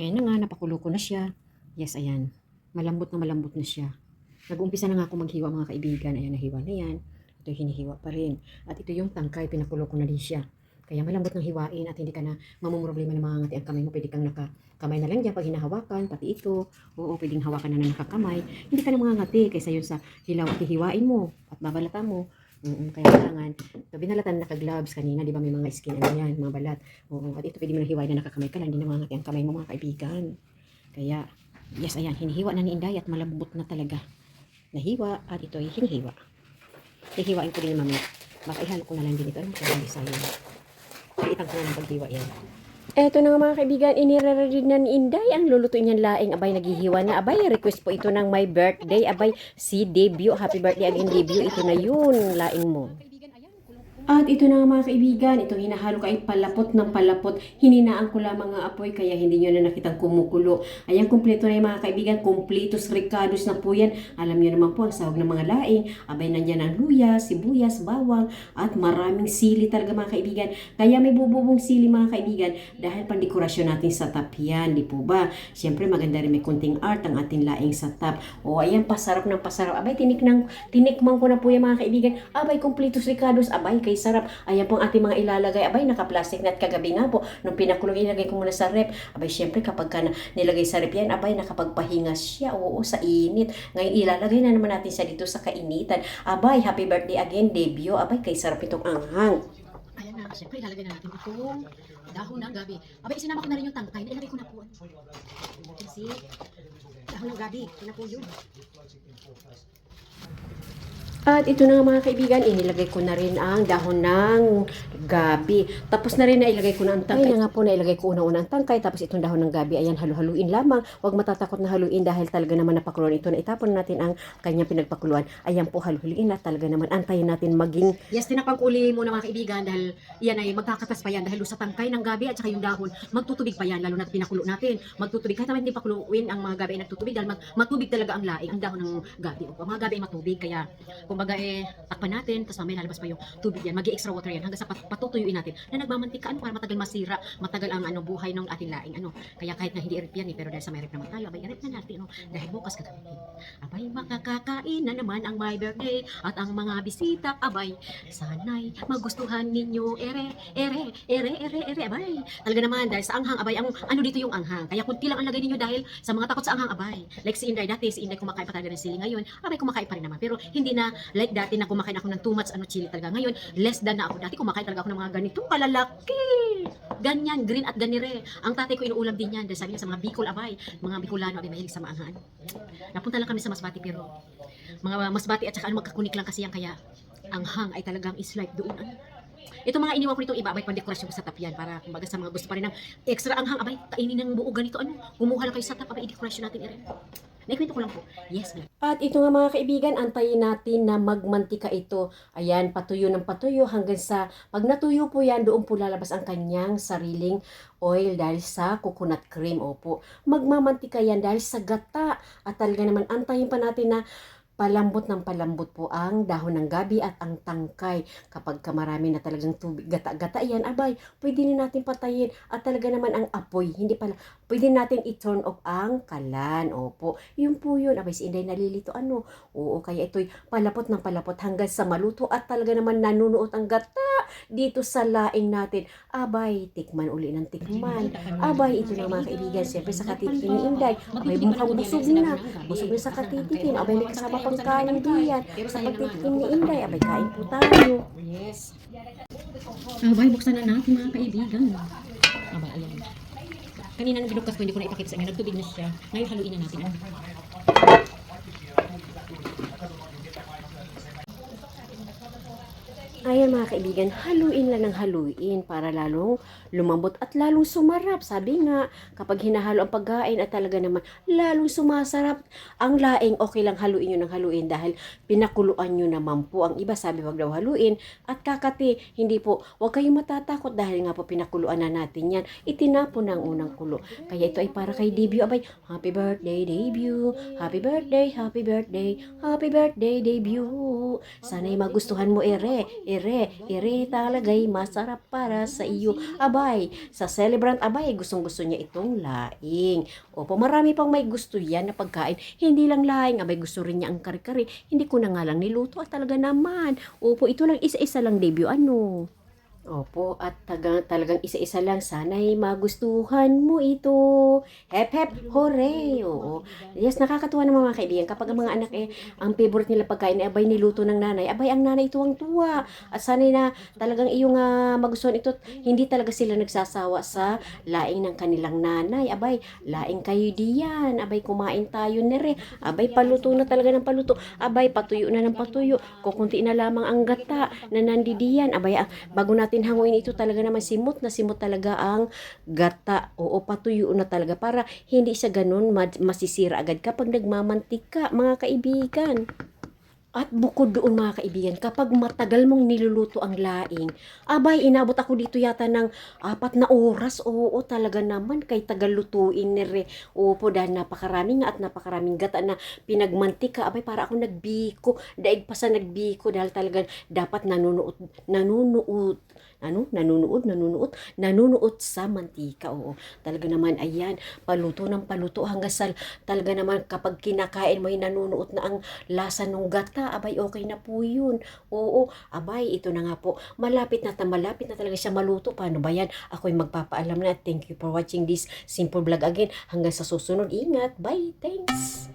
Ayan na nga, napakulo ko na siya. Yes, ayan. Malambot na malambot na siya. Nag-umpisa na nga ako maghiwa mga kaibigan. Ayan, nahiwa na yan. Ito hinihiwa pa rin. At ito yung tangkay, pinakulo ko na din siya. Kaya malambot ng hiwain at hindi ka na mamumroblema ng mga ngati ang kamay mo. Pwede kang nakakamay na lang dyan pag hinahawakan, pati ito. Oo, pwedeng hawakan na na nakakamay. Hindi ka na mga ngati kaysa yun sa hilaw at hiwain mo at babalatan mo. Mm kaya kailangan, so, binalatan na naka-gloves kanina, di ba may mga skin ano yan, mga balat. Oo, at ito pwede mo na hiwain na nakakamay ka lang, hindi na mga ang kamay mo mga kaibigan. Kaya, yes, ayan, hinihiwa na ni Inday at malambot na talaga. Nahiwa at ito ay hinihiwa. Hihiwain ko din mamaya. Baka ihalo ko na lang din ito. Ano kaya sayang. Palitan ko na ng paghiwa yan. Eto na nga mga kaibigan, inirarid na ni Inday ang lulutuin niyang laing. Abay, naghihiwa na. Abay, request po ito ng my birthday. Abay, si debut. Happy birthday again, debut. Ito na yun, laing mo. At ito na mga kaibigan, itong hinahalo ay palapot ng palapot. Hininaan ko lamang ang apoy kaya hindi nyo na nakitang kumukulo. Ayan, kumpleto na yung mga kaibigan. Kumpletos ricados na po yan. Alam nyo naman po ang sahog ng mga laing. Abay, nandyan ang luya, sibuyas, bawang, at maraming sili talaga mga kaibigan. Kaya may bububong sili mga kaibigan dahil pandekorasyon natin sa tap yan, di po ba? Siyempre maganda rin may kunting art ang ating laing sa tap. O ayan, pasarap ng pasarap. Abay, tinik ng, tinikman ko na po yan mga kaibigan. Abay, kumpletos ricados. Abay, kay sarap. Ayan po ating mga ilalagay. Abay, naka-plastic na at kagabi nga po. Nung pinakulong, ilagay ko muna sa rep. Abay, syempre kapag ka na, nilagay sa rep yan, abay, nakapagpahinga siya. Oo, sa init. Ngayon, ilalagay na naman natin siya dito sa kainitan. Abay, happy birthday again, debut. Abay, kay sarap itong anghang. Ayan na, syempre ilalagay na natin itong dahon ng gabi. Abay, isinama ko na rin yung tangkay. Nailagay ko na po. Kasi, dahon ng gabi. Yun na po yun. At ito na nga mga kaibigan, inilagay ko na rin ang dahon ng gabi. Tapos na rin na ilagay ko na ang tangkay. Ay na nga po na ilagay ko una-una ang tangkay. Tapos itong dahon ng gabi, ayan, halu-haluin lamang. Huwag matatakot na haluin dahil talaga naman napakuluan ito na itapon natin ang kanyang pinagpakuluan. Ayan po, halu-haluin na talaga naman. Antayin natin maging Yes, tinapag-uli muna mga kaibigan dahil yan ay magkakatas pa yan dahil sa tangkay ng gabi at saka yung dahon, magtutubig pa yan lalo na pinakulo natin. Magtutubig kahit naman hindi pakuluin ang mga gabi ay nagtutubig dahil mag, matubig talaga ang laing, ang dahon ng gabi. O, mga gabi ay matubig kaya kumbaga eh takpan natin tapos mamaya lalabas pa yung tubig yan. Magi-extra water yan hanggang sa pat- patutuyuin natin na nagmamantika. Ano para matagal masira, matagal ang ano buhay ng ating laing ano. Kaya kahit na hindi i-rip yan eh, pero dahil sa may rip naman tayo, abay i-rip na natin ano, dahil bukas gagamitin. Abay makakakain na naman ang my birthday at ang mga bisita. Abay sanay magustuhan ninyo. Ere ere ere ere ere abay. Talaga naman dahil sa anghang abay ang ano dito yung anghang? Kaya kunti lang ang lagay ninyo dahil sa mga takot sa anghang abay. Like si Inday dati si Inday kumakain pa talaga ng sili ngayon. Abay kumakain pa rin naman. Pero hindi na like dati na kumakain ako ng too much ano chili talaga. Ngayon less than na ako. Dati kumakain talaga ako ng mga ganitong kalalaki. Ganyan green at ganire. Ang tatay ko inuulam din yan. Dahil sabi niya sa mga Bicol abay mga Bicolano abay mahilig sa maanghang napunta lang kami sa Masbati pero mga Masbati at saka ano magkakunik lang kasi yan. Kaya ang hang ay talagang is like doon ano. Ito mga iniwan ko nitong iba, abay pandekorasyon ko sa tap yan. Para kumbaga sa mga gusto pa rin ng extra ang hang, abay kainin ng buo ganito ano, kumuha lang kayo sa tap, abay i-dekorasyon natin irin. Naikwento ko lang po. Yes, ma'am. At ito nga mga kaibigan, antayin natin na magmantika ito. Ayan, patuyo ng patuyo hanggang sa pag natuyo po yan, doon po lalabas ang kanyang sariling oil dahil sa coconut cream. Opo, magmamantika yan dahil sa gata. At talaga naman, antayin pa natin na palambot ng palambot po ang dahon ng gabi at ang tangkay. Kapag ka na talagang tubig, gata-gata yan, abay, pwede na natin patayin. At talaga naman ang apoy, hindi pala, pwede natin i-turn off ang kalan. Opo, yun po yun. Abay, si Inday nalilito, ano? Oo, kaya ito'y palapot ng palapot hanggang sa maluto at talaga naman nanunuot ang gata dito sa laing natin. Abay, tikman uli ng tikman. Abay, ito na mga kaibigan, siyempre sa katitikin ni Inday. Abay, mukhang busog na. Busog na sa katitikin. Abay, may kasama pang kanin diyan. Sa pagtitikim ni Inday, abay, kain po tayo. Yes. Abay, buksan na natin mga kaibigan. Abay, ayan. Kanina nang binukas ko, hindi ko na ipakita sa inyo. Nagtubig na siya. Ngayon, haluin na natin. Ayan mga kaibigan, haluin lang ng haluin para lalong lumambot at lalong sumarap. Sabi nga, kapag hinahalo ang pagkain at talaga naman lalong sumasarap ang laing, okay lang haluin nyo ng haluin dahil pinakuluan nyo naman po. Ang iba sabi wag daw haluin at kakati, hindi po, wag kayong matatakot dahil nga po pinakuluan na natin yan. Itinapon na ang unang kulo. Kaya ito ay para kay debut. Abay, happy birthday debut, happy birthday, happy birthday, happy birthday debut. Sana'y magustuhan mo ere, ere ire, ire talagay masarap para sa iyo. Abay, sa celebrant abay, gustong gusto niya itong laing. Opo, marami pang may gusto yan na pagkain. Hindi lang laing, abay gusto rin niya ang kare-kare. Hindi ko na nga lang niluto at talaga naman. Opo, ito lang isa-isa lang debut ano. Opo, at taga, talagang isa-isa lang. Sana'y magustuhan mo ito. Hep, hep, hooray! Oo. Yes, nakakatuwa naman mga kaibigan. Kapag ang mga anak eh, ang favorite nila pagkain eh, abay niluto ng nanay, abay ang nanay tuwang tuwa. At sana'y na talagang iyong ah, magustuhan ito, hindi talaga sila nagsasawa sa laing ng kanilang nanay. Abay, laing kayo diyan. Abay, kumain tayo nere. Abay, paluto na talaga ng paluto. Abay, patuyo na ng patuyo. Kukunti na lamang ang gata na nandidiyan. Abay, ah, bago natin hanguin ito talaga naman simot na simot talaga ang gata. Oo, patuyo na talaga para hindi siya ganun masisira agad kapag nagmamantika, mga kaibigan. At bukod doon mga kaibigan, kapag matagal mong niluluto ang laing, abay, inabot ako dito yata ng apat na oras. Oo, talaga naman, kay tagal lutuin ni Re. Opo, dahil napakarami nga at napakaraming gata na pinagmantika. Abay, para ako nagbiko. Daig pa sa nagbiko dahil talaga dapat nanunuot, nanunuot, ano, nanunuot, nanunuot, nanunuot sa mantika. Oo, talaga naman, ayan, paluto ng paluto hanggang sa talaga naman kapag kinakain mo, nanunuot na ang lasa ng gata, abay okay na po yun. Oo, abay, ito na nga po. Malapit na, malapit na talaga siya maluto. Paano ba yan? Ako'y magpapaalam na. Thank you for watching this simple vlog again. Hanggang sa susunod, ingat. Bye. Thanks.